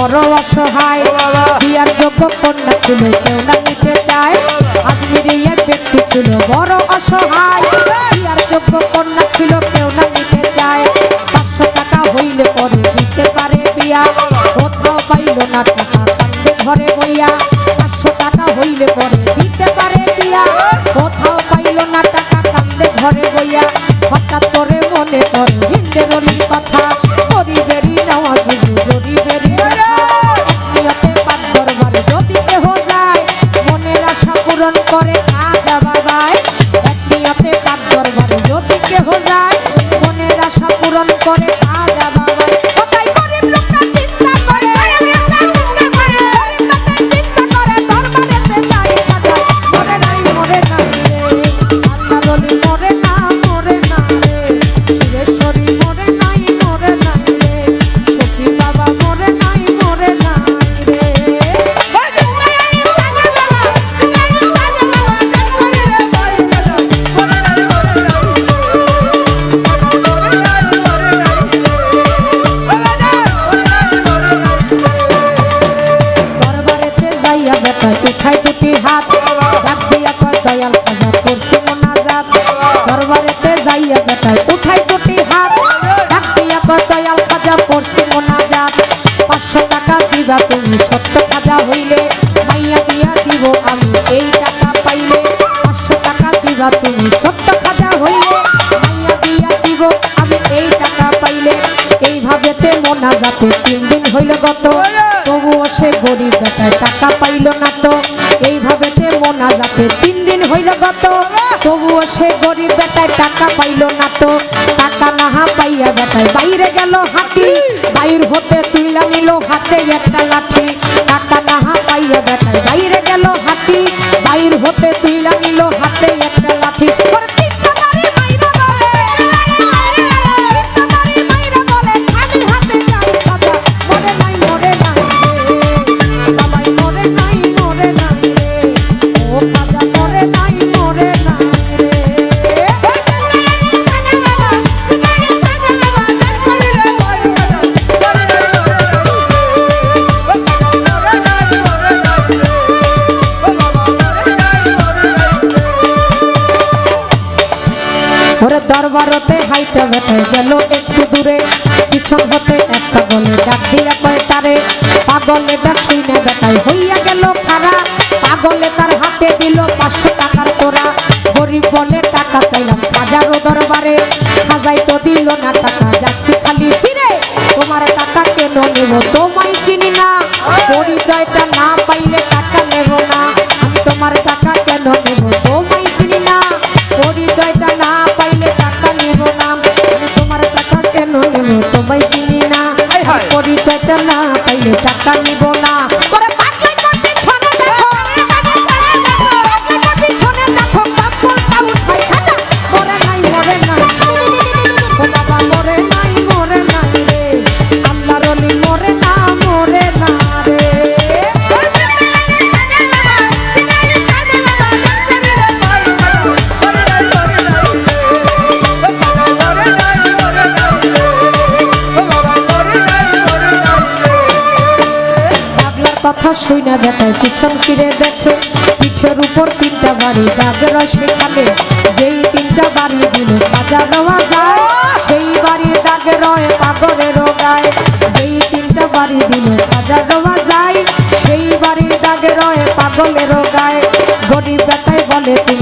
বড় অসহায়। বিয়ার যোগ্য কন্যা ছিল কেউ না নিতে চায় আজমির ব্যক্তি ছিল বড় অসহায়। দিয়া কয়, দয়াল খাজা করছি মোনাজাত দরবারেতে যাইয়া বেটা উঠাই দুটি হাত। ডাক দিয়া কয়, দয়াল খাজা করছি মোনাজাত পাঁচশো টাকা দিবা আমি এই টাকা পাইলে। পাঁচশো টাকা দিবা তুমি, সত্য হইলে। দিব এই টাকা পাইলে। এইভাবেতে মোনাজাতে তিন দিন হইল গত। তবুও সে গরিব বেটায় টাকা পাইল না তো। এইভাবে মোনা যাতে তিন দিন হইল গত। তবুও সে গরিব বেটায় টাকা পাইল না তো। টাকা নাহা পাইয়া বেটায় বাইরে গেল হাতি বাইর হতে তুইলা নিল হাতে একটা লাঠি। হাইটা গেল একটু দূরে, পিছন হতে একটা বলে ডাক দিয়া কয়, তারে পাগলে ডাক শুইনে বেটাই হইয়া গেল খারা পাগলে তার হাতে দিল পাঁচশো টাকার তোরা। গরিব বলে টাকা চাইলাম হাজারো দরবারে। খাজাই তো দিল না টাকা, যাচ্ছি খালি ফিরে। তোমার টাকা কেন নেব তোমায় চিনি না। পরিচয়টা না পাইলে টাকা নেব না। তোমার টাকা কেন নেব? তোমায় চিনি না। পরিচয়টা না না পাইলে টাকা নিব। কথা শুই না পিছন ফিরে দেখে, পিঠের উপর তিনটা বাড়ি দাগ সেখানে, যেই তিনটা বাড়ি গুলো কাজা দেওয়া যায়। সেই বাড়ি দাগে রয় পাগলের গায়, যেই তিনটা বাড়ি দিল কাজা দেওয়া যায়। সেই বাড়ির দাগে রয় পাগলের গায়, গরিব দেখায় বলে তুমি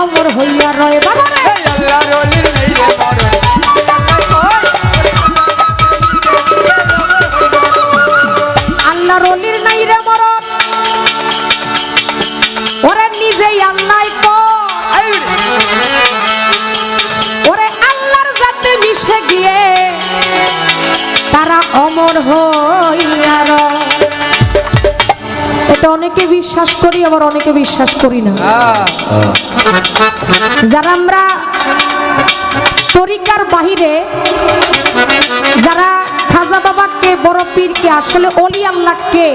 অমর হইয়া রয় বাবা রে। আল্লাহর অলির অনেকে বিশ্বাস করি আবার অনেকে বিশ্বাস করি না। যারা আমরা তরিকার বাহিরে যারা খাজা বাবাকে বড় পীরকে আসলে অলি আল্লাহকে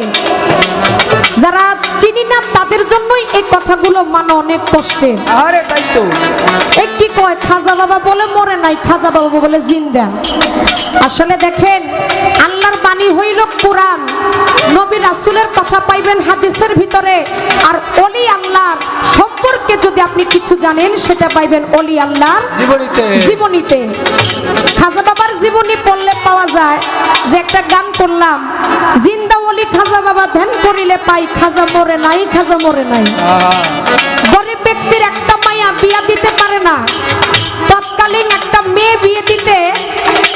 যারা চিনি না তাদের জন্যই এই কথাগুলো মানা অনেক কষ্টে। আরে তাই তো। এ কি কয় খাজা বাবা বলে মরে নাই খাজা বাবা বলে জিন্দা। আসলে দেখেন আল্লাহর বাণী হইল কোরআন। নবী রাসুলের কথা পাইবেন হাদিসের ভিতরে আর অলি আল্লাহর সম্পর্কে যদি আপনি কিছু জানেন সেটা পাইবেন অলি আল্লাহর জীবনীতে। জীবনীতে। খাজা বাবার জীবনী পড়লে পাওয়া যায় যে একটা গান করলাম জিন্দা অলি খাজা বাবা ধ্যান করিলে পাই খাজা মরে নাই খাজা মরে নাই। গরিব ব্যক্তির একটা মাইয়া বিয়া দিতে পারে না। তৎকালীন একটা মেয়ে বিয়ে দিতে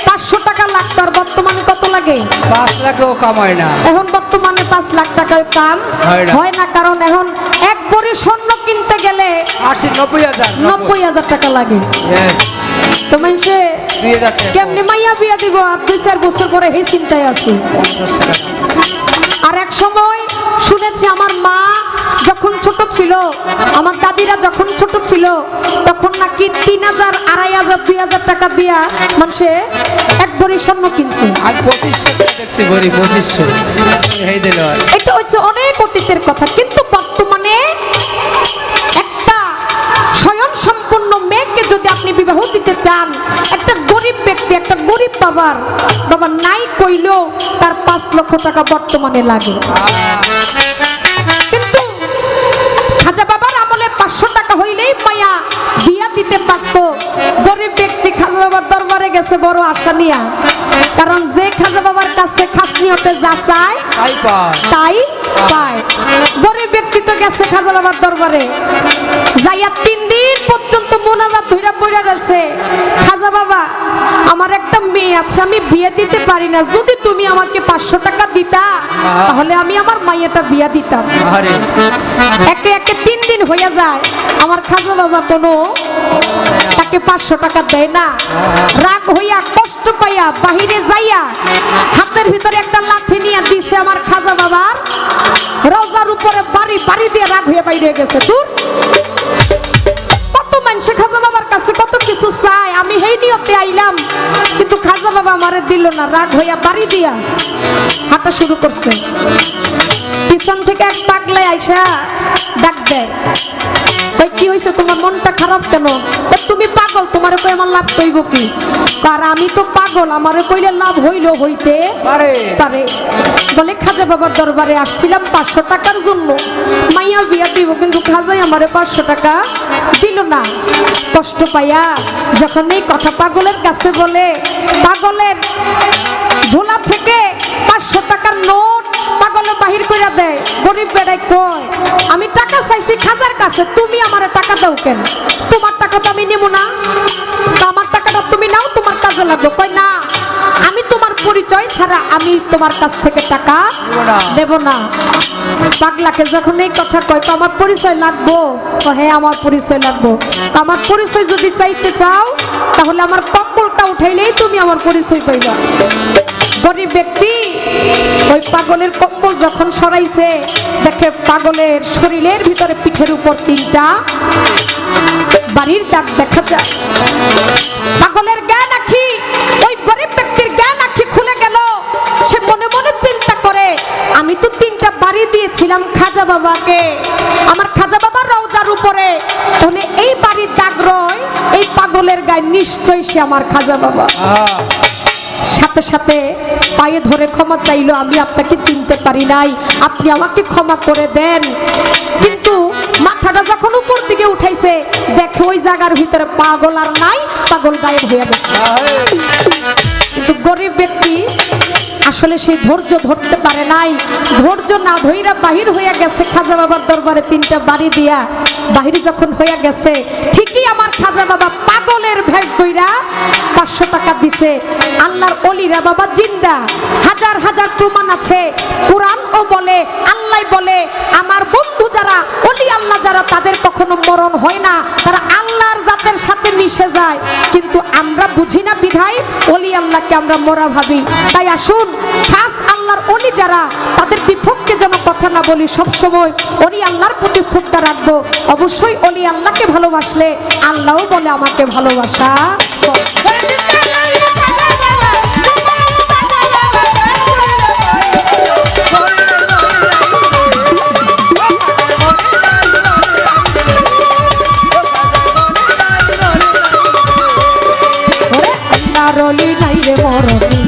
পাঁচশো টাকা লাগতো আর বর্তমানে কত লাগে? পাঁচ লাখও কামায় না। এখন বর্তমানে পাঁচ লাখ টাকায় কাম হয় না। কারণ এখন এক বড়ি স্বর্ণ কিনতে আশি নব্বই হাজার। নব্বই হাজার টাকা লাগে। তো মানুষে দুই হাজার টাকা কেমনি মাইয়া বিয়া দিব? আর দুই চার বছর পরে এই চিন্তায় আছি। আর এক সময় শুনেছি আমার মা যখন ছোট ছিল আমার দাদিরা যখন ছোট ছিল তখন নাকি তিন হাজার আড়াই হাজার দুই হাজার টাকা দিয়া মানুষে এক ভরি স্বর্ণ কিনছে। আমি পঁচিশশো দেখছি বলি পঁচিশশো। এটা হচ্ছে অনেক অতীতের কথা কিন্তু একটা গরিব বাবার বাবা নাই কইলেও তার পাঁচ লক্ষ টাকা বর্তমানে লাগে। কিন্তু খাজা বাবার আমলে পাঁচশো টাকা হইলেই মায়া বিয়া দিতে পারতো। গরিব ব্যক্তি খাজা বাবার দরবারে গেছে বড় আশা নিয়া। কারণ যে খাজা বাবার কাছে খাসনিয়তে যা চায় তাই পায়। গরিব ব্যক্তি তো গেছে খাজা বাবার দরবারে। যাইয়া তিন দিন পর্যন্ত মোনাজাত ধইরা পড়ে রয়েছে। খাজা বাবা আমার একটা মেয়ে আছে আমি বিয়ে দিতে পারি না। যদি তুমি আমাকে পাঁচশো টাকা দিতা তাহলে আমি আমার মাইয়াটা বিয়া দিতাম। একে একে তিন দিন হইয়া যায়। আমার খাজা বাবা কোনো তাকে পাঁচশো টাকা দেয় না। রাগ হইয়া কষ্ট পাইয়া বাহিরে যাইয়া হাতের ভিতরে একটা লাঠি নিয়ে দিছে আমার খাজা বাবার। রোজার উপরে বাড়ি বাড়ি দিয়ে রাগ হয়ে বাইরে গেছে। দূর। মানুষে খাজা বাবার কাছে কত কিছু চায় আমি হেই নিয়তে আইলাম। কিন্তু খাজা বাবা আমারে দিল না, রাগ হইয়া বাড়ি দিয়া হাঁটা শুরু করছে। পিছন থেকে এক পাগলে আইসা ডাক দেয় কি হয়েছে তোমার মনটা খারাপ কেন? তুমি পাগল তোমারে কই আমার লাভ কইব কি? আর আমি তো পাগল আমারে কইলে লাভ হইল হইতে পারে। পারে। বলে খাজা বাবার দরবারে আসছিলাম পাঁচশো টাকার জন্য। মাইয়া বিয়া দিব কিন্তু খাজাই আমারে পাঁচশো টাকা দিল না। কষ্ট পাইয়া যখন এই কথা পাগলের কাছে বলে পাগলের ঝোলা থেকে পাঁচশো টাকার নোট পাগলে বাহির করে দেয় গরিব বেড়াই কয় আমি টাকা চাইছি খাজার কাছে তুমি আমার টাকা দাও কেন? তোমার টাকা তো আমি নেব না। আমার টাকাটা তুমি নাও তোমার কাজে লাগবে। কয় না আমি তোমার পরিচয় ছাড়া আমি তোমার কাছ থেকে টাকা দেব না। পাগলাকে যখন এই কথা কয় তো আমার পরিচয় লাগবো? তো হ্যাঁ আমার পরিচয় লাগবো। আমার পরিচয় যদি চাইতে চাও তাহলে আমার কম্বলটা উঠাইলেই তুমি আমার পরিচয় পাইবা। গরিব ব্যক্তি, ওই পাগলের কম্বল যখন সরাইছে, দেখে পাগলের শরীরের ভিতরে পিঠের উপর তিনটা বাড়ির দাগ দেখা যায়। পাগলের জ্ঞান আখি, ওই গরিব ব্যক্তির জ্ঞান আখি খুলে গেল। সে মনে মনে চিন্তা করে, আমি তো তিনটা বাড়ি দিয়েছিলাম খাজা বাবাকে। আমার খাজা বাবার রওজার উপরে এই গায়ে নিশ্চয়ই সে আমার খাজা বাবা। সাথে সাথে পায়ে ধরে ক্ষমা চাইলো, আমি আপনাকে চিনতে পারি নাই। আপনি আমাকে ক্ষমা করে দেন। কিন্তু মাথাটা যখন উপর দিকে উঠাইছে, দেখে ওই জায়গার ভিতরে পাগল আর নাই, পাগল গায়েব হয়ে গেছে। কিন্তু গরিব ব্যক্তি আসলে সেই ধৈর্য ধরতে পারে নাই। ধৈর্য না ধইরা বাহির হইয়া গেছে খাজা বাবার দরবারে তিনটা বাড়ি দিয়া। বাহির যখন হইয়া গেছে, ঠিকই আমার খাজা বাবা পাগলের ভেষ ধইরা পাঁচশো টাকা দিছে। আল্লাহর অলিরা বাবা জিন্দা। হাজার হাজার প্রমাণ আছে। কোরআন ও বলে, আল্লাহ বলে, আমার বন্ধু যারা, অলি আল্লাহ যারা, তাদের কখনো মরণ হয় না। তারা আল্লাহর জাতের সাথে মিশে যায়। কিন্তু আমরা বুঝি না বিধায় অলি আল্লাহকে আমরা মরা ভাবি। তাই আসুন, খাস আল্লাহর অলি যারা, তাদের বিপক্ষে যেন কথা না বলি সবসময়। অলি আল্লাহর প্রতি শ্রদ্ধা রাখব। অবশ্যই অলি আল্লাহকে ভালোবাসলে আল্লাহও বলে আমাকে ভালোবাসা। যে মরণী